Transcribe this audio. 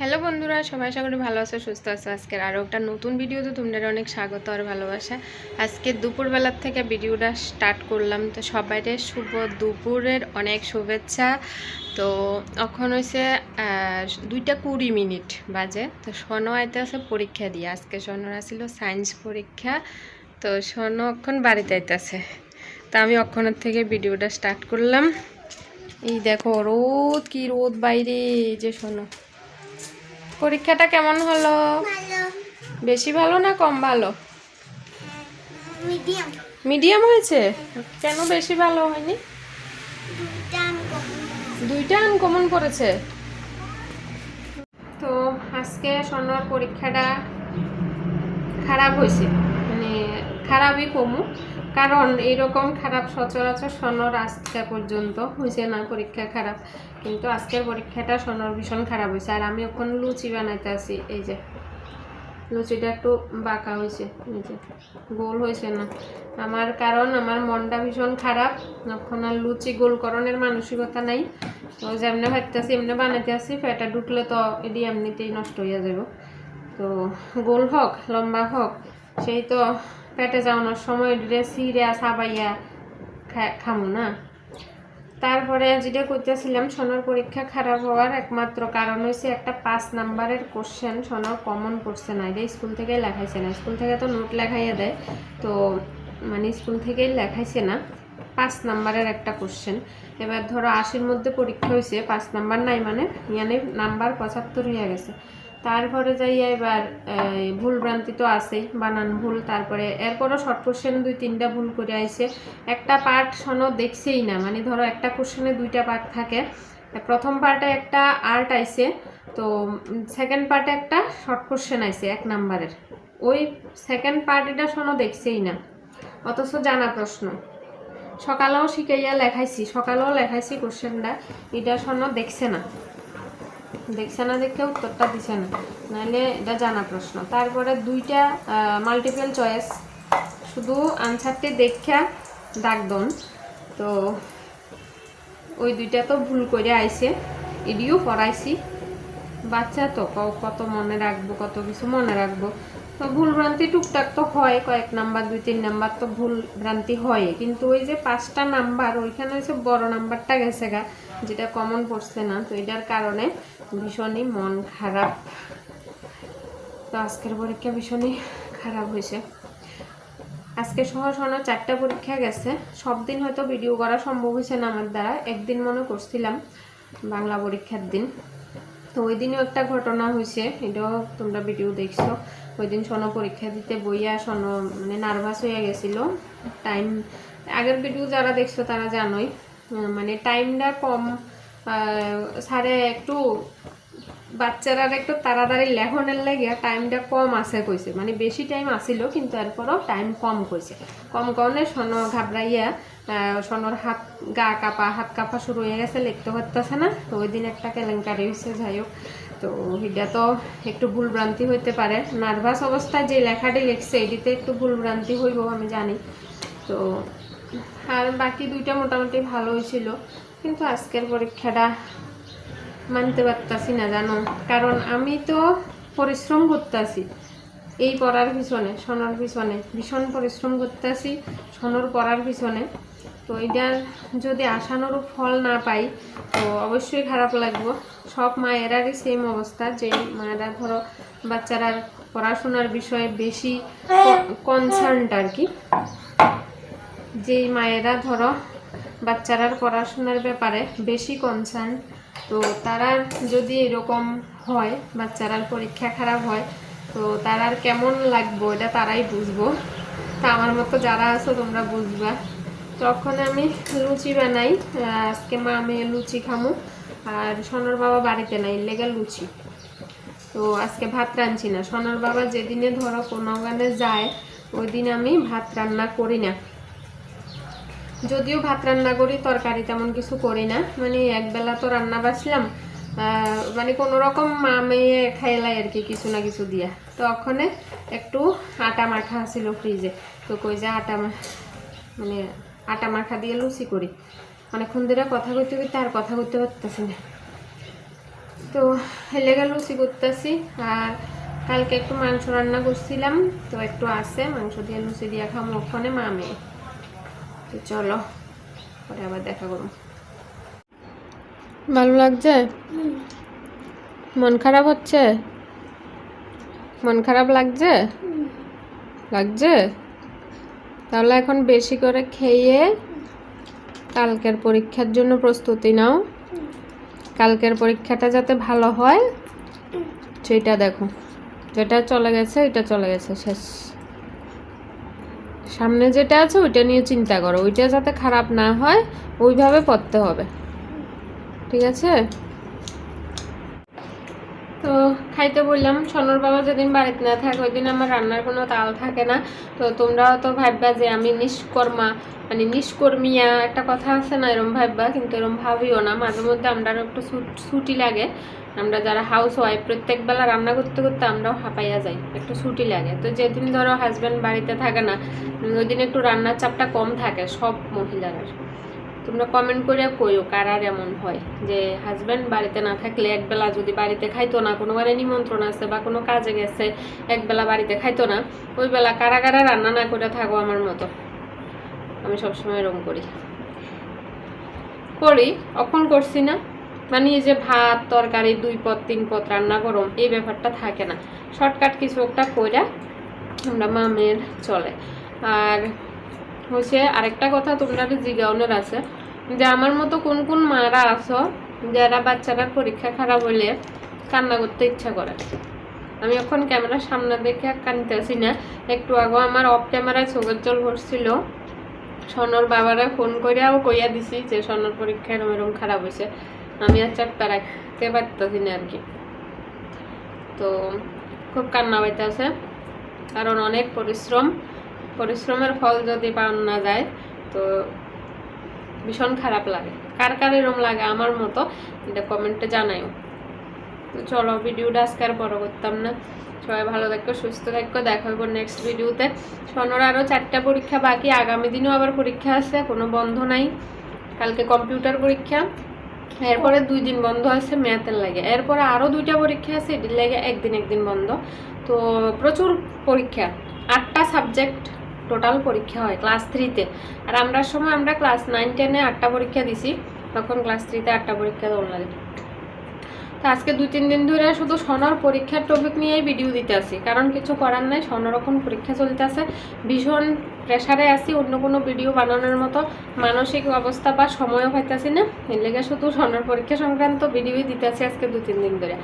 Hello বন্ধুরা, সবাই করি ভালো আছো, সুস্থ আছো। আজকের আরও একটা নতুন ভিডিওতে তোমাদের অনেক স্বাগত আর ভালোবাসা। আজকে দুপুরবেলার থেকে ভিডিওটা স্টার্ট করলাম। তো সবাইকে শুভ দুপুরের অনেক শুভেচ্ছা। তো এখন হয়েছে দুইটা কুড়ি মিনিট বাজে। তো সোনো আইতে আছে পরীক্ষা দিয়ে। আজকে সোনোর আসছিল সায়েন্স পরীক্ষা। তো সোনো এখন বাড়িতে আইতেছে। তো আমি অক্ষণের থেকে ভিডিওটা স্টার্ট করলাম। এই দেখো রোদ, কি রোদ বাইরে যে শোনো পরীক্ষাটা কেমন হলো? বেশি ভালো না কম ভালো? মিডিয়াম। মিডিয়াম হয়েছে? কেন বেশি ভালো হয়নি? দুইটা আনকমন পড়েছে তো আজকে সোনার পরীক্ষাটা খারাপ হয়েছে। মানে খারাপই কমু। কারণ এইরকম খারাপ সচরাচর সোনর আজকে পর্যন্ত হয়েছে না, পরীক্ষা খারাপ। কিন্তু আজকের পরীক্ষাটা সোনর ভীষণ খারাপ হয়েছে। আর আমি ওখানে লুচি বানাইতে আসি এই যে। লুচিটা একটু বাঁকা হয়েছে, এই যে। গোল হয়েছে না। আমার কারণ, আমার মনটা ভীষণ খারাপ। এখন আর লুচি গোলকরণের মানসিকতা নাই। তো যেমনি ভাবতেছি, এমনি বানাইতে আসি ফেটা ঢুকলে তো এটি এমনিতেই নষ্ট হয়ে যাব তো গোল হোক, লম্বা হোক, সেই তো পেটে যাওয়ানোর সময় সিরিয়া সাবাইয়া খামু না। তারপরে যেটা করতেছিলাম, সোনার পরীক্ষা খারাপ হওয়ার একমাত্র কারণ হয়েছে একটা পাঁচ নাম্বারের কোশ্চেন সোনার কমন পড়ছে না। এটা স্কুল থেকেই লেখাইছে না। স্কুল থেকে তো নোট লেখাইয়া দেয়। তো মানে স্কুল থেকেই লেখাইছে না। পাঁচ নাম্বারের একটা কোশ্চেন এবার ধরো আশির মধ্যে পরীক্ষা হয়েছে পাঁচ নাম্বার নাই মানে ইয়ানে নাম্বার পঁচাত্তর হয়ে গেছে। তারপরে যাইয়া এবার ভুল ভ্রান্তি তো আছেই, বানান ভুল, তারপরে এরপরও শর্ট কোশ্চেন দুই তিনটা ভুল করে আইছে। একটা পার্ট শোনো দেখছেই না মানে ধরো একটা কোশ্চেনে দুইটা পার্ট থাকে। প্রথম পার্টে একটা আর্ট আইছে, তো সেকেন্ড পার্টে একটা শর্ট কোশ্চেন আইছে, এক নাম্বারের। ওই সেকেন্ড পার্ট এটা শোনো দেখছেই না, অথচ জানা প্রশ্ন। সকালেও শিখাইয়া লেখাইছি, সকালেও লেখাইছি কোশ্চেনটা এটা শোনো দেখছে না। দেখছে না দেখে উত্তরটা দিছে না। নাহলে এটা জানা প্রশ্ন। তারপরে দুইটা মাল্টিপল চয়েস শুধু আনসারটি দেখা ডাকদন দন। তো ওই দুইটা তো ভুল করে আইছে। এডিও পড়াইছি। বাচ্চা তো কত মনে রাখব, কত কিছু মনে রাখব। তো ভুল ভ্রান্তি টুকটাক তো হয়, কয়েক নাম্বার, দুই, তিন নাম্বার তো ভুল ভ্রান্তি হয়। কিন্তু ওই যে পাঁচটা নাম্বার, ওইখানে হচ্ছে বড় নাম্বারটা গেছে গা, যেটা কমন পড়ছে না। তো এটার কারণে ভীষণই মন খারাপ। তো আজকের পরীক্ষা ভীষণই খারাপ হয়েছে। আজকে সহ সহ চারটা পরীক্ষা গেছে। সব দিন হয়তো ভিডিও করা সম্ভব হয়েছে না আমার দ্বারা। একদিন মনে করছিলাম বাংলা পরীক্ষার দিন। তো ওই দিনও একটা ঘটনা হয়েছে, এটাও তোমরা ভিডিও দেখছ। ওই দিন সোনো পরীক্ষা দিতে বইয়া সোনো মানে নার্ভাস হয়ে গেছিল। টাইম আগের ভিডিও যারা দেখছ তারা জানোই। মানে টাইমটা কম স্যারে একটু বাচ্চারা একটু তাড়াতাড়ি লেখনের লেগে টাইমটা কম আছে কইছে। মানে বেশি টাইম আসিল, কিন্তু এরপরও টাইম কম কইছে। কম কারণে সন ঘাবড়াইয়া সনর হাত, গা কাপা, হাত কাপা শুরু হয়ে গেছে, লিখতে পারতেছে না। তো ওই দিন একটা কেলেঙ্কারি হয়েছে যাই হোক। তো এটা তো একটু ভুলভ্রান্তি হইতে পারে। নার্ভাস অবস্থায় যে লেখাটি লিখছে, এটিতে একটু ভুলভ্রান্তি হইব, আমি জানি। তো আর বাকি দুইটা মোটামুটি ভালো হয়েছিল কিন্তু আজকের পরীক্ষাটা মানতে পারতাছি না, জানো? কারণ আমি তো পরিশ্রম করতেছি, এই পড়ার পিছনে, সোনার পিছনে, ভীষণ পরিশ্রম করতেছি, সোনার পড়ার পিছনে। তো এটার যদি আশানুরূপ ফল না পাই, তো অবশ্যই খারাপ লাগবো। সব মায়েরারই সেম অবস্থা, যে মায়েরা ধরো বাচ্চারা পড়াশোনার বিষয়ে বেশি কনসার্নড আর কি। যেই মায়েরা ধরো বাচ্চারার পড়াশোনার ব্যাপারে বেশি কনসার্ন তো তারা যদি এরকম হয়, বাচ্চারার পরীক্ষা খারাপ হয়, তো তারার কেমন লাগবো এটা তারাই বুঝব। তা আমার মতো যারা আছো তোমরা বুঝবা। তখন আমি লুচি বানাই। আজকে মা, আমি লুচি খামু। আর সোনার বাবা বাড়িতে নাই লেগে লুচি। তো আজকে ভাত রাঁধছি না। সোনার বাবা যেদিনে ধরো কোনো গানে যায় ওই দিন আমি ভাত রান্না করি না। যদিও ভাত রান্না করি তরকারি তেমন কিছু করি না। মানে একবেলা তো রান্না বাছলাম আহ, মানে কোনো রকম মা মেয়ে খাইলাই আর কি কিছু না কিছু দিয়া। তো ওখানে একটু আটা মাখা ছিল ফ্রিজে তো কই যে আটা মা- মানে আটা মাখা দিয়ে লুচি করি। অনেকক্ষণ ধরে কথা করতে করতে আর কথা করতে পারতেছি না। তো লেগে লুচি করতেছি। আর কালকে একটু মাংস রান্না করছিলাম। তো একটু আছে মাংস দিয়ে লুচি দিয়ে খাব ওখানে মামে তো চলো পরে আবার দেখা করুন ভালো লাগছে? মন খারাপ হচ্ছে? মন খারাপ লাগছে? লাগছে? তাহলে এখন বেশি করে খেয়ে কালকের পরীক্ষার জন্য প্রস্তুতি নাও। কালকের পরীক্ষাটা যাতে ভালো হয় সেটা দেখো। যেটা চলে গেছে এটা চলে গেছে শেষ। সামনে যেটা আছে ওইটা নিয়ে চিন্তা করো। ওইটা যাতে খারাপ না হয়, ওইভাবে পড়তে হবে। ঠিক আছে? তো খাইতে বললাম, সোনর বাবা যেদিন বাড়িতে না থাকে, ওই দিন আমার রান্নার কোনো তাল থাকে না। তো তোমরাও তো ভাববা যে আমি নিষ্কর্মা মানে নিষ্কর্মিয়া একটা কথা আছে না, এরম ভাববা, কিন্তু এরম ভাবিও না। মাঝে মধ্যে আমরা একটু ছুটি লাগে। আমরা যারা হাউস ওয়াইফ প্রত্যেক বেলা রান্না করতে করতে আমরাও হাঁপাইয়া যাই, একটু ছুটি লাগে। তো যেদিন ধরো হাজব্যান্ড বাড়িতে থাকে না ওই দিন একটু রান্নার চাপটা কম থাকে সব মহিলারা তোমরা কমেন্ট করে কইও কারার এমন হয় যে হাজব্যান্ড বাড়িতে না থাকলে একবেলা যদি বাড়িতে খাইতো না কোনো বারে নিমন্ত্রণ আছে বা কোনো কাজে গেছে, একবেলা বাড়িতে খাইতো না ওই বেলা কারা কারা রান্না না করে থাকো আমার মতো। আমি সবসময় এরকম করি। করি অখন করছি না। মানে এই যে ভাত, তরকারি, দুই পদ, তিন পদ রান্না গরম, এই ব্যাপারটা থাকে না। শর্টকাট কিছু একটা কইরা আমরা মামের চলে। আর হচ্ছে আরেকটা কথা তোমরা জিজ্ঞাসনের আছে, যে আমার মতো কোন কোন মারা আছো, যারা বাচ্চারা পরীক্ষা খারাপ হইলে কান্না করতে ইচ্ছা করে? আমি এখন ক্যামেরার সামনে দেখে কানতেছি না। একটু আগে আমার অফ ক্যামেরায় চোখের জল ভরছিল। সনর বাবারা ফোন করিয়াও কইয়া দিছি যে সনর পরীক্ষা এরম এরম খারাপ হয়েছে আমি আর চারটা রাখতে পারতেছি না আর কি তো খুব কান্না পাইতেছে। কারণ অনেক পরিশ্রম। পরিশ্রমের ফল যদি পাওয়া না যায়, তো ভীষণ খারাপ লাগে। কার কার এরম লাগে আমার মতো, এটা কমেন্টে জানাইও তো চলো, ভিডিওটা আজকে আর বড় করতাম না। সবাই ভালো থাকো, সুস্থ থাকো, দেখা হইব নেক্সট ভিডিওতে। সোনর আরও চারটা পরীক্ষা বাকি, আগামী দিনও আবার পরীক্ষা আছে, কোনো বন্ধ নাই। কালকে কম্পিউটার পরীক্ষা। এরপরে দুই দিন বন্ধ আছে ম্যাথের লাগে। এরপরে আরও দুইটা পরীক্ষা আছে এটির লাগে একদিন একদিন বন্ধ। তো প্রচুর পরীক্ষা, আটটা সাবজেক্ট টোটাল পরীক্ষা হয় ক্লাস থ্রিতে। আর আমরা সময় আমরা ক্লাস নাইন, টেনে আটটা পরীক্ষা দিছি, তখন ক্লাস থ্রিতে আটটা পরীক্ষা দৌড় লাগে তো আজকে দুই, তিন দিন ধরে শুধু সনর পরীক্ষার টপিক নিয়েই ভিডিও দিতে আসি কারণ কিছু করার নাই, সনর এখন পরীক্ষা চলতে আছে। ভীষণ প্রেশারে আসি অন্য কোনো ভিডিও বানানোর মতো মানসিক অবস্থা বা সময়ও পাইতেছি না। এর লেগে শুধু সনর পরীক্ষা সংক্রান্ত ভিডিওই দিতে আসি আজকে দু তিন দিন ধরে।